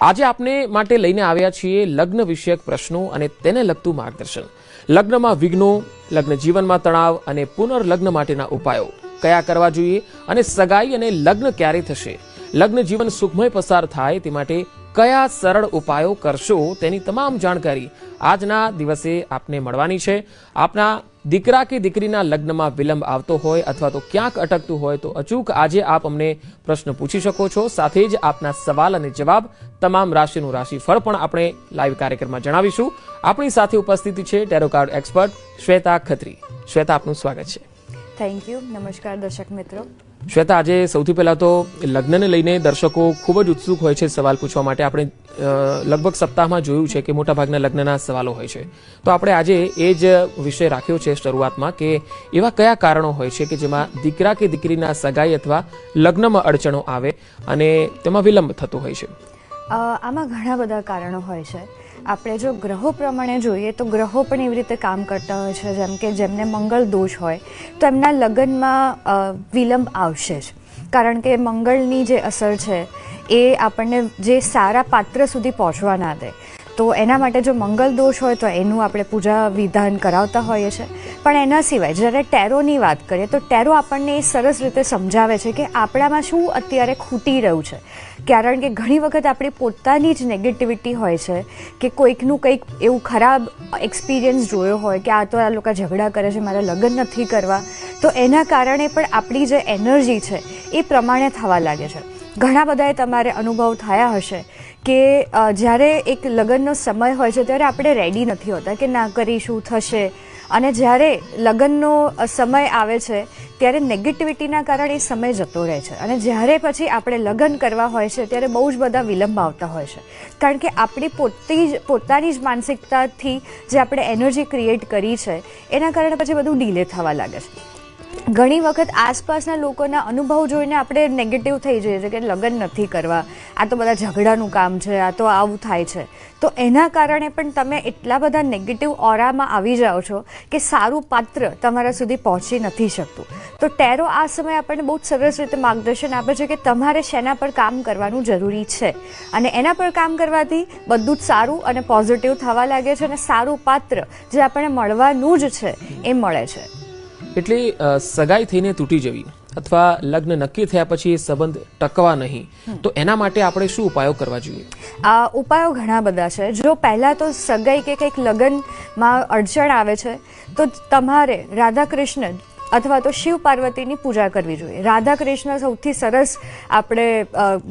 આજે આપને માટે લઈને આવ્યા છીએ લગ્ન વિષયક પ્રશ્નો અને તેને લગતું માર્ગદર્શન. લગ્નમાં વિઘ્નો, લગ્ન જીવનમાં તણાવ અને પુનર્લગ્ન માટેના ઉપાયો. કયા કરવા જોઈએ અને સગાઈ અને લગ્ન ક્યારે થશે? લગ્ન જીવન સુખમય પસાર થાય તે માટે કયા સરળ ઉપાયો કરશો તેની તમામ જાણકારી આજના દિવસે આપને મળવાની છે. આપના દીકરા કે દીકરીના લગ્નમાં વિલંબ આવતો હોય અથવા તો ક્યાંક અટકતું હોય તો અચૂક આજે આપ અમને પ્રશ્ન પૂછી શકો છો. સાથે જ આપના સવાલ અને જવાબ તમામ રાશિનું રાશિફળ પણ આપણે લાઈવ કાર્યક્રમમાં જણાવીશું. આપણી સાથે ઉપસ્થિત છે tarot card expert Shweta Khatri. Shweta, આપનું સ્વાગત છે. થેન્ક યુ નમસ્કાર દર્શક મિત્રો. શ્વેતા, આજે સૌથી પહેલાં તો લગ્નને લઈને દર્શકો ખૂબ જ ઉત્સુક હોય છે સવાલ પૂછવા માટે. આપણે લગભગ સપ્તાહમાં જોયું છે કે મોટાભાગના લગ્નના સવાલો હોય છે. તો આપણે આજે એ જ વિષય રાખ્યો છે શરૂઆતમાં કે એવા કયા કારણો હોય છે કે જેમાં દીકરા કે દીકરીના સગાઈ અથવા લગ્નમાં અડચણો આવે અને તેમાં વિલંબ થતો હોય છે? આમાં ઘણા બધા કારણો હોય છે. આપણે જો ગ્રહો પ્રમાણે જોઈએ તો ગ્રહો પણ એવી રીતે કામ કરતા હોય છે, જેમ કે જેમને મંગળ દોષ હોય, તો એમના લગ્નમાં વિલંબ આવશે જ. કારણ કે મંગળની જે અસર છે, એ આપણને જે સારા પાત્ર સુધી પહોંચવા ના દે. તો એના માટે જો મંગલ દોષ હોય તો એનું આપણે પૂજા વિધાન કરાવતા હોઈએ છીએ પણ એના સિવાય જ્યારે ટેરોની વાત કરીએ તો ટેરો આપણને એ સરસ રીતે સમજાવે છે કે આપણામાં શું અત્યારે ખૂટી રહ્યું છે. કારણ કે ઘણી વખત આપણી પોતાની જ નેગેટિવિટી હોય છે કે કોઈકનું કંઈક એવું ખરાબ એક્સપિરિયન્સ જોયો હોય કે આ તો આ લોકો ઝઘડા કરે છે, મારે લગ્ન નથી કરવા. તો એના કારણે પણ આપણી જે એનર્જી છે એ પ્રમાણે થવા લાગે છે. ઘણા બધાએ તમારે અનુભવ થયા હશે કે જ્યારે એક લગ્નનો સમય હોય છે ત્યારે આપણે રેડી નથી હોતા કે ના કરીશું થશે. અને જ્યારે લગ્નનો સમય આવે છે ત્યારે નેગેટિવિટીના કારણે એ સમય જતો રહે છે. અને જ્યારે પછી આપણે લગ્ન કરવા હોય છે ત્યારે બહુ જ બધા વિલંબ આવતા હોય છે. કારણ કે આપણી પોતી જ, પોતાની જ માનસિકતાથી જે આપણે એનર્જી ક્રિએટ કરી છે, એના કારણે પછી બધું ડીલે થવા લાગે છે. ઘણી વખત આસપાસના લોકોના અનુભવ જોઈને આપણે નેગેટિવ થઈ જઈએ છીએ કે લગ્ન નથી કરવા. આ તો બધા ઝઘડાનું કામ છે, આ તો આવું થાય છે. તો એના કારણે પણ તમે એટલા બધા નેગેટિવ ઓરામાં આવી જાઓ છો કે સારું પાત્ર તમારા સુધી પહોંચી નથી શકતું. તો ટેરો આ સમયે આપણને બહુ જ સરસ રીતે માર્ગદર્શન આપે છે કે તમારે શેના પર કામ કરવાનું જરૂરી છે. અને એના પર કામ કરવાથી બધું જ સારું અને પોઝિટિવ થવા લાગે છે અને સારું પાત્ર જે આપણને મળવાનું જ છે, એ મળે છે. એટલે સગાઈ થઈને તૂટી જવી અથવા લગ્ન નક્કી થયા પછી એ સંબંધ ટકવા નહીં. તો એના માટે આપણે શું ઉપાયો કરવા જોઈએ? આ ઉપાયો ઘણા બધા છે. જો પહેલાં તો સગાઈ કે કંઈક લગ્નમાં અડચણ આવે છે તો તમારે રાધા કૃષ્ણ અથવા તો શિવ પાર્વતીની પૂજા કરવી જોઈએ. રાધા કૃષ્ણ સૌથી સરસ આપણે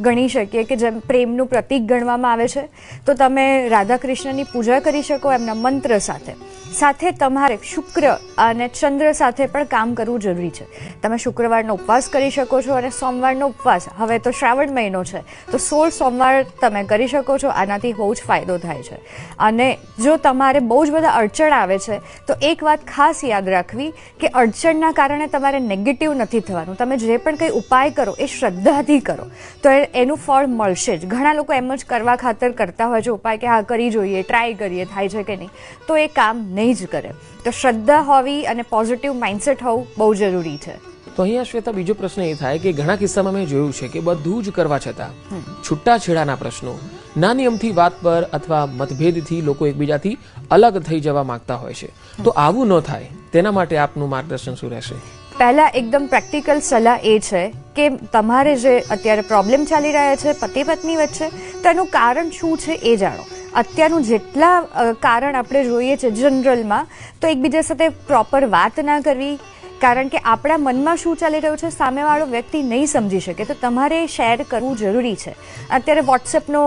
ગણી શકીએ કે જેમ પ્રેમનું પ્રતીક ગણવામાં આવે છે. તો તમે રાધા કૃષ્ણની પૂજા કરી શકો એમના મંત્ર સાથે. સાથે તમારે શુક્ર અને ચંદ્ર સાથે પણ કામ કરવું જરૂરી છે. તમે શુક્રવારનો ઉપવાસ કરી શકો છો અને સોમવારનો ઉપવાસ. હવે તો શ્રાવણ મહિનો છે. તો સોળ સોમવાર તમે કરી શકો છો. આનાથી બહુ જ ફાયદો થાય છે. અને જો તમારે બહુ જ બધા અડચણ આવે છે, તો એક વાત ખાસ યાદ રાખવી કે અડચણના કારણે તમારે નેગેટિવ નથી થવાનું. તમે જે પણ કંઈ ઉપાય કરો, એ શ્રદ્ધાથી કરો. તો એનું ફળ મળશે જ. ઘણા લોકો એમ જ કરવા ખાતર કરતા હોય છે, ઉપાય કે હા, કરી જોઈએ ટ્રાય કરીએ, થાય છે કે નહીં. તો એ કામ નહીં જ કરે. તો શ્રદ્ધા હોવી અને પોઝિટિવ માઇન્ડસેટ હોવું બહુ જરૂરી છે. તો અહીંયા શ્વેતા બીજો પ્રશ્ન એ થાય કે ઘણા કિસ્સામાં મેં જોયું છે કે બધું જ કરવા છતાં છૂટાછેડાના પ્રશ્નો નાની અમથી વાત પર અથવા મતભેદથી લોકો એકબીજાથી અલગ થઈ જવા માંગતા હોય છે. તો આવું ન થાય તેના માટે આપનું માર્ગદર્શન શું રહેશે? પહેલા એકદમ પ્રેક્ટિકલ સલાહ એ છે કે તમારે જે અત્યારે પ્રોબ્લેમ ચાલી રહ્યા છે પતિ પત્ની વચ્ચે તેનું કારણ શું છે એ જાણો. અત્યારનું જેટલા કારણ આપણે જોઈએ છે જનરલમાં, તો એકબીજા સાથે પ્રોપર વાત ના કરવી, કારણ કે આપણા મનમાં શું ચાલી રહ્યું છે, સામેવાળો વ્યક્તિ નહીં સમજી શકે, તો તમારે શેર કરવું જરૂરી છે. અત્યારે વોટ્સએપનો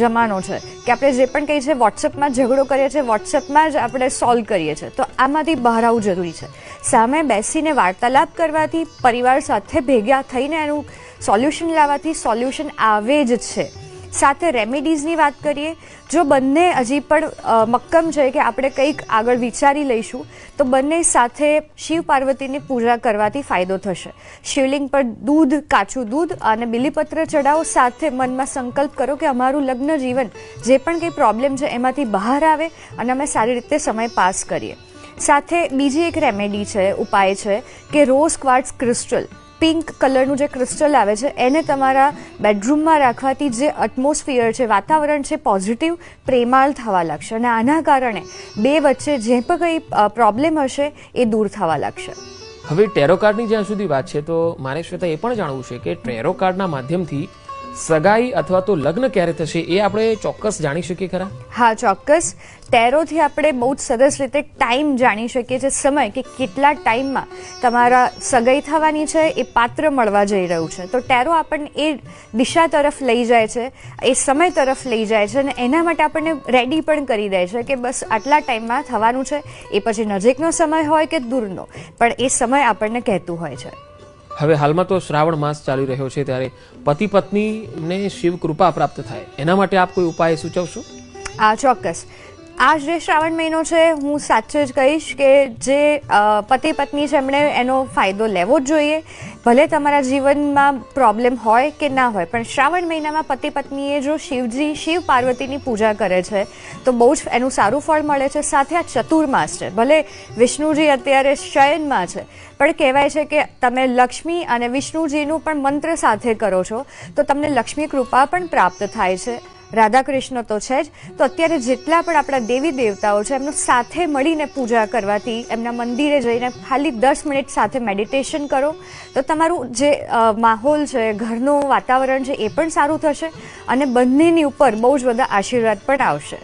જમાનો છે કે આપણે જે પણ કહીએ છીએ વોટ્સએપમાં ઝઘડો કરીએ છીએ વોટ્સએપમાં જ આપણે સોલ્વ કરીએ છીએ, તો આમાંથી બહાર આવવું જરૂરી છે. સામે બેસીને વાર્તાલાપ કરવાથી પરિવાર સાથે ભેગા થઈને એનું સોલ્યુશન લાવવાથી સોલ્યુશન આવે જ છે. સાથે રેમેડીઝની વાત કરીએ, જો બંને હજી પણ મક્કમ છે કે આપણે કંઈક આગળ વિચારી લઈશું, તો બંને સાથે શિવ પાર્વતીની પૂજા કરવાથી ફાયદો થશે. શિવલિંગ પર દૂધ, કાચું દૂધ અને બિલીપત્ર ચડાવો સાથે મનમાં સંકલ્પ કરો કે અમારું લગ્ન જીવન જે પણ કંઈ પ્રોબ્લેમ છે એમાંથી બહાર આવે અને અમે સારી રીતે સમય પાસ કરીએ. સાથે બીજી એક રેમેડી છે, ઉપાય છે કે રોઝ ક્વાર્ટ્સ ક્રિસ્ટલ. પિંક કલરનું જે ક્રિસ્ટલ આવે છે, એને તમારા બેડરૂમમાં રાખવાથી જે એટમોસ્ફિયર છે, વાતાવરણ છે પોઝિટિવ પ્રેમાળ થવા લાગશે. અને આના કારણે બે વચ્ચે જે પણ કંઈ પ્રોબ્લેમ હશે, એ દૂર થવા લાગશે. હવે ટેરો કાર્ડની જ્યાં સુધી વાત છે, તો મારે શ્વેતા એ પણ જાણવું છે કે ટેરો કાર્ડના માધ્યમથી સગાઈ અથવા તો લગ્ન ક્યારે થશે એ આપણે ચોક્કસ જાણી શકીએ ખરા? હા, ચોક્કસ. ટેરોથી આપણે બહુ જ સરસ રીતે ટાઈમ જાણી શકીએ છીએ. સમય કે કેટલા ટાઈમમાં તમારા સગાઈ થવાની છે એ પાત્ર મળવા જઈ રહ્યું છે. તો ટેરો આપણને એ દિશા તરફ લઈ જાય છે, એ સમય તરફ લઈ જાય છે અને એના માટે આપણને રેડી પણ કરી દે છે કે બસ આટલા ટાઈમમાં થવાનું છે. એ પછી નજીકનો સમય હોય કે દૂરનો. પણ એ સમય આપણને કહેતું હોય છે. હવે હાલમાં તો શ્રાવણ માસ ચાલી રહ્યો છે ત્યારે પતિ પત્નીને શિવ કૃપા પ્રાપ્ત થાય. એના માટે આપ કોઈ ઉપાય સૂચવશો? આ ચોક્કસ. આ જે શ્રાવણ મહિનો છે, હું સાચે જ કહીશ કે જે પતિ પત્ની છે, એમણે એનો ફાયદો લેવો જ જોઈએ. ભલે તમારા જીવનમાં પ્રોબ્લેમ હોય કે ના હોય, પણ શ્રાવણ મહિનામાં પતિ પત્નીએ જો શિવજી, શિવ પાર્વતીની પૂજા કરે છે, તો બહુ જ એનું સારું ફળ મળે છે. સાથે આ ચતુર્માસ છે. ભલે વિષ્ણુજી અત્યારે શયનમાં છે, પણ કહેવાય છે કે તમે લક્ષ્મી અને વિષ્ણુજીનું પણ મંત્ર સાથે કરો છો, તો તમને લક્ષ્મી કૃપા પણ પ્રાપ્ત થાય છે. રાધા કૃષ્ણ તો છે જ. તો અત્યારે જેટલા પણ આપણા દેવી દેવતાઓ છે, એમનું સાથે મળીને પૂજા કરવાથી, એમના મંદિરે જઈને ખાલી દસ મિનિટ સાથે મેડિટેશન કરો, તો તમારું જે માહોલ છે, ઘરનું વાતાવરણ છે, એ પણ સારું થશે અને બંનેની ઉપર બહુ જ બધા આશીર્વાદ પણ આવશે.